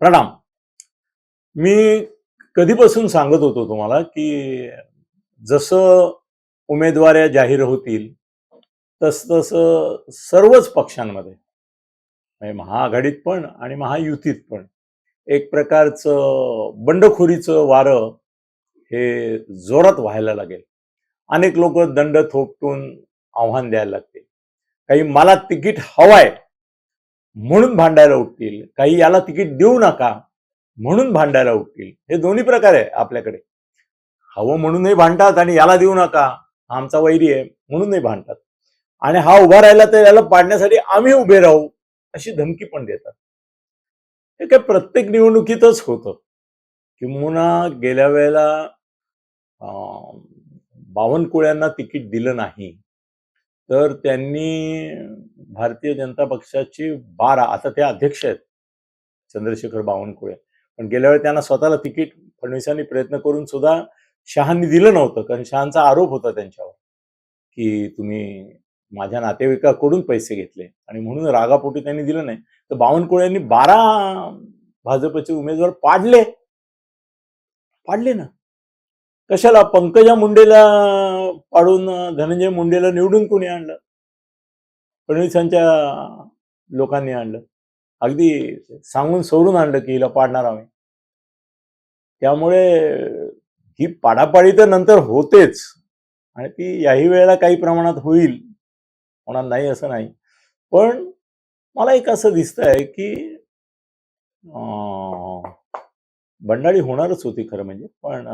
प्रणाम. मी कधीपासून सांगत होतो तुम्हाला की जसं उमेदवाऱ्या जाहीर होतील तस तसं सर्वच पक्षांमध्ये म्हणजे महाआघाडीत पण आणि महायुतीत पण एक प्रकारचं बंडखोरीचं वारं हे जोरात व्हायला लागेल. अनेक लोक दंड थोपटून आव्हान द्यायला लागतील. काही मला तिकीट हवाय म्हणून भांडायला उठतील. काही याला तिकीट देऊ नका म्हणून भांडायला उठतील. हे दोन्ही प्रकार आहे आपल्याकडे. हवं म्हणूनही भांडतात आणि याला देऊ नका. हा आमचा वैरी आहे म्हणूनही भांडतात. आणि हा उभा राहिला तर याला पाडण्यासाठी आम्ही उभे राहू अशी धमकी पण देतात. हे काय प्रत्येक निवडणुकीतच होतं. किंबहुना गेल्या वेळेला अं, बावनकुळ्यांना तिकीट दिलं नाही. तर त्यांनी भारतीय जनता पक्षाची बारा आता ते अध्यक्ष आहेत चंद्रशेखर बावनकुळे. पण गेल्या वेळी त्यांना स्वतःला तिकीट फडणवीसांनी प्रयत्न करून सुद्धा शहांनी दिलं नव्हतं कारण शहांचा आरोप होता त्यांच्यावर की तुम्ही माझ्या नातेवाईकाकडून पैसे घेतले आणि म्हणून रागापोटी त्यांनी दिलं नाही. तर बावनकुळेंनी बारा भाजपचे उमेदवार पाडले. पाडले ना. कशाला पंकजा मुंडेला पाडून धनंजय मुंडेला निवडून कोणी आणलं? फडणवीसांच्या लोकांनी आणलं. अगदी सांगून सोडून आणलं की हिला पाडणार आम्ही. त्यामुळे ही पाडापाडी तर नंतर होतेच. आणि ती याही वेळेला काही प्रमाणात होईल. होणार नाही असं नाही. पण मला एक असं दिसत आहे की बंडाळी होणारच होती खरं म्हणजे. पण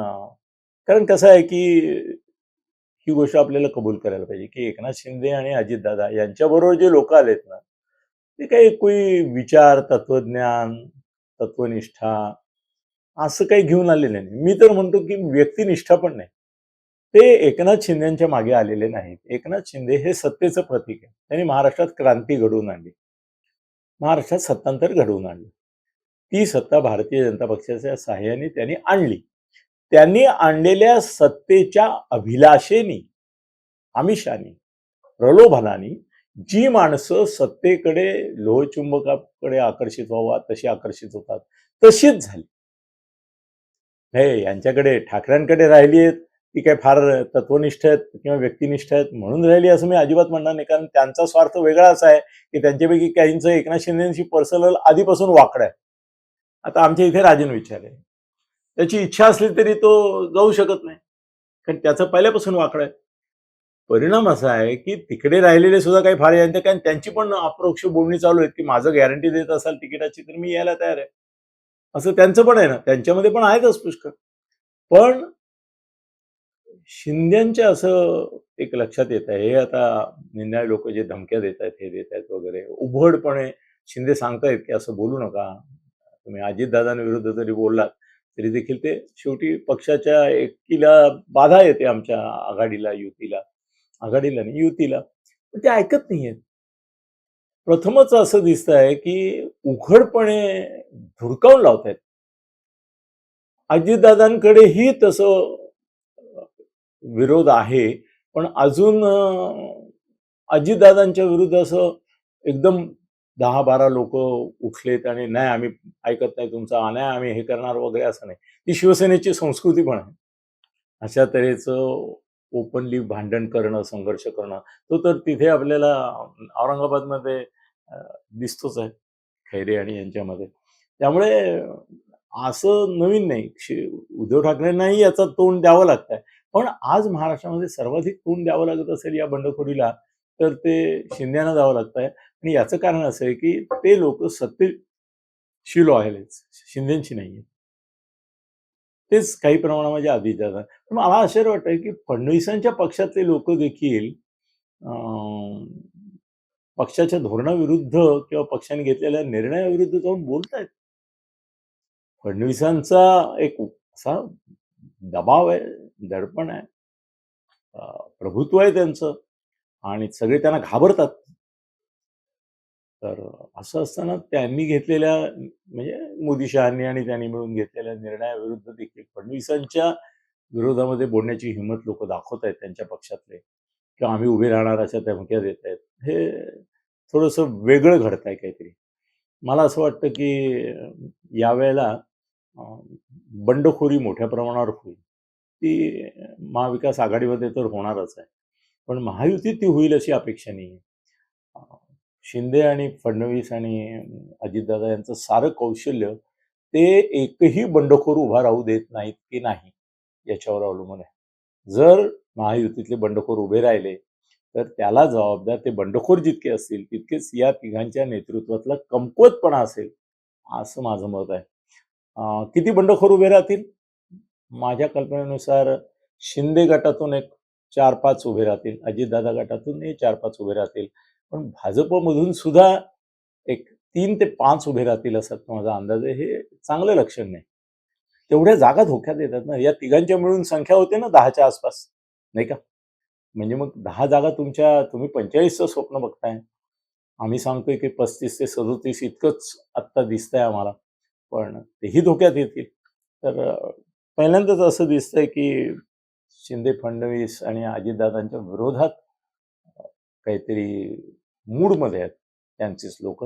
कारण कसं आहे की ही गोष्ट आपल्याला कबूल करायला पाहिजे की एकनाथ शिंदे आणि अजितदादा यांच्याबरोबर जे लोक आलेत ना ते काही कोई विचार तत्वज्ञान तत्वनिष्ठा असं काही घेऊन आलेले नाही. मी तर म्हणतो की व्यक्तिनिष्ठा पण नाही. ते एकनाथ शिंदेच्या मागे आलेले नाहीत. एकनाथ शिंदे हे सत्तेचं प्रतीक आहे. त्यांनी महाराष्ट्रात क्रांती घडवून आणली. महाराष्ट्रात सत्तांतर घडवून आणलं. ती सत्ता भारतीय जनता पक्षाच्या सहाय्याने त्यांनी आणली. त्यांनी आणलेल्या सत्तेच्या अभिलाषेनी आमिषाने प्रलोभनाने जी माणसं सत्तेकडे लोहचुंबकाकडे आकर्षित व्हावा तशी आकर्षित होतात तशीच झाली. हे यांच्याकडे ठाकऱ्यांकडे राहिली आहेत ती काय फार तत्वनिष्ठ आहेत किंवा व्यक्तिनिष्ठ आहेत म्हणून राहिली असं मी अजिबात म्हणणार नाही कारण त्यांचा स्वार्थ वेगळाच आहे की त्यांच्यापैकी काहींचं एकनाथ शिंदेची पर्सनल आधीपासून वाकडं आहे. आता आमच्या इथे राजन विचार आहे. त्याची इच्छा असली तरी तो जाऊ शकत नाही. कारण त्याचं पहिल्यापासून वाकडं आहे. परिणाम असा आहे की तिकडे राहिलेले सुद्धा काही फार यांचे कारण त्यांची पण अप्रोक्ष बोलणी चालू आहेत की माझं गॅरंटी देत असाल तिकिटाची तर मी यायला तयार आहे. असं त्यांचं पण आहे ना. त्यांच्यामध्ये पण आहेतच पुष्कळ पण शिंद्यांच्या असं एक लक्षात येत आहे. हे आता निंदाळ लोक जे धमक्या देत आहेत हे देत आहेत वगैरे उघडपणे शिंदे सांगतायत की असं बोलू नका. तुम्ही अजितदादांविरुद्ध जरी बोललात तरी देखील ते शेवटी पक्षाच्या एकीला बाधा येते आमच्या आघाडीला युतीला. आघाडीला नाही युतीला. पण ते ऐकत नाहीयेत. प्रथमच असं दिसत आहे की उघडपणे धुडकावून लावतायत. अजितदादांकडेही तसं विरोध आहे पण अजून अजितदादांच्या विरुद्ध असं एकदम दहा बारा लोक उठलेत आणि नाही आम्ही ऐकत नाही तुमचा नाही आम्ही हे करणार वगैरे असं नाही. ती शिवसेनेची संस्कृती पण आहे. अशा तऱ्हेचं ओपनली भांडण करणं संघर्ष करणं तो तर तिथे आपल्याला औरंगाबादमध्ये दिसतोच आहे खैरे आणि यांच्यामध्ये. त्यामुळे असं नवीन नाही. शि- उद्धव ठाकरेंनाही याचा तोंड द्यावं लागतंय. पण आज महाराष्ट्रामध्ये सर्वाधिक तोंड द्यावं लागत असेल या बंडखोरीला तर ते शिंद्यांना द्यावं लागतंय. आणि याचं कारण असं आहे की ते लोक सत्तेशी लॉयल आहेत. शिंदेची नाही आहेत तेच काही प्रमाणामध्ये आधी जातात. पण मला आश्चर्य वाटतंय की फडणवीसांच्या पक्षातले लोक देखील अं, पक्षाच्या धोरणाविरुद्ध किंवा पक्षाने घेतलेल्या निर्णयाविरुद्ध जाऊन बोलत आहेत फडणवीसांचा एक असा दबाव आहे दडपण आहे. प्रभुत्व आहे त्यांचं. आणि सगळे त्यांना घाबरतात. तर असं असताना त्यांनी घेतलेल्या म्हणजे मोदी शहांनी आणि त्यांनी मिळून घेतलेल्या निर्णयाविरुद्ध देखील फडणवीसांच्या विरोधामध्ये बोलण्याची हिंमत लोक दाखवत आहेत त्यांच्या पक्षातले. किंवा आम्ही उभे राहणार अशा धमक्या देत आहेत. हे थोडंसं वेगळं घडत आहे काहीतरी. मला असं वाटतं की यावेळेला बंडखोरी मोठ्या प्रमाणावर होईल. ती महाविकास आघाडीमध्ये तर होणारच आहे. पण महायुतीत ती होईल अशी अपेक्षा नाही आहे शिंदे आणि फडणवीस आणि अजितदादा यांचं सारं कौशल्य ते एकही बंडखोर उभा राहू देत नाहीत की नाही याच्यावर अवलंबून आहे. जर महायुतीतले बंडखोर उभे राहिले तर त्याला जबाबदार ते बंडखोर जितके असतील तितकेच या तिघांच्या नेतृत्वातला कमकुवतपणा असेल असं माझं मत आहे. किती बंडखोर उभे राहतील? माझ्या कल्पनेनुसार शिंदे गटातून एक चार पाच उभे राहतील अजितदादा गटातून हे चार पाच उभे राहतील. पण भाजपमधून सुद्धा एक तीन ते पाच उभे राहतील असं माझा अंदाज आहे. हे चांगलं लक्षण नाही. तेवढ्या जागा धोक्यात येतात ना. या तिघांच्या मिळून संख्या होते ना दहाच्या आसपास. नाही का? म्हणजे मग दहा जागा तुमच्या तुम्ही पंचेचाळीसचं स्वप्न बघताय. आम्ही सांगतोय की पस्तीस ते सदोतीस इतकंच आत्ता दिसतंय आम्हाला. पण तेही धोक्यात येतील. तर पहिल्यांदाच असं दिसतंय की शिंदे फडणवीस आणि अजितदादांच्या विरोधात काहीतरी मूडमध्ये आहेत त्यांचीच लोक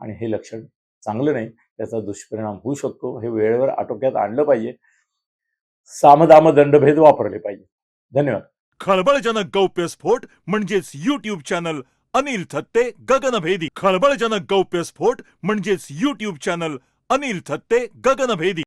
आणि हे लक्षण चांगलं नाही त्याचा दुष्परिणाम होऊ शकतो. हे वेळेवर आटोक्यात आणलं पाहिजे. सामदाम दंडभेद वापरले पाहिजे. धन्यवाद. खळबळजनक गौप्यस्फोट म्हणजेच युट्यूब चॅनल अनिल थत्ते गगनभेदी. खळबळजनक गौप्यस्फोट म्हणजेच युट्यूब चॅनल अनिल थत्ते गगनभेदी.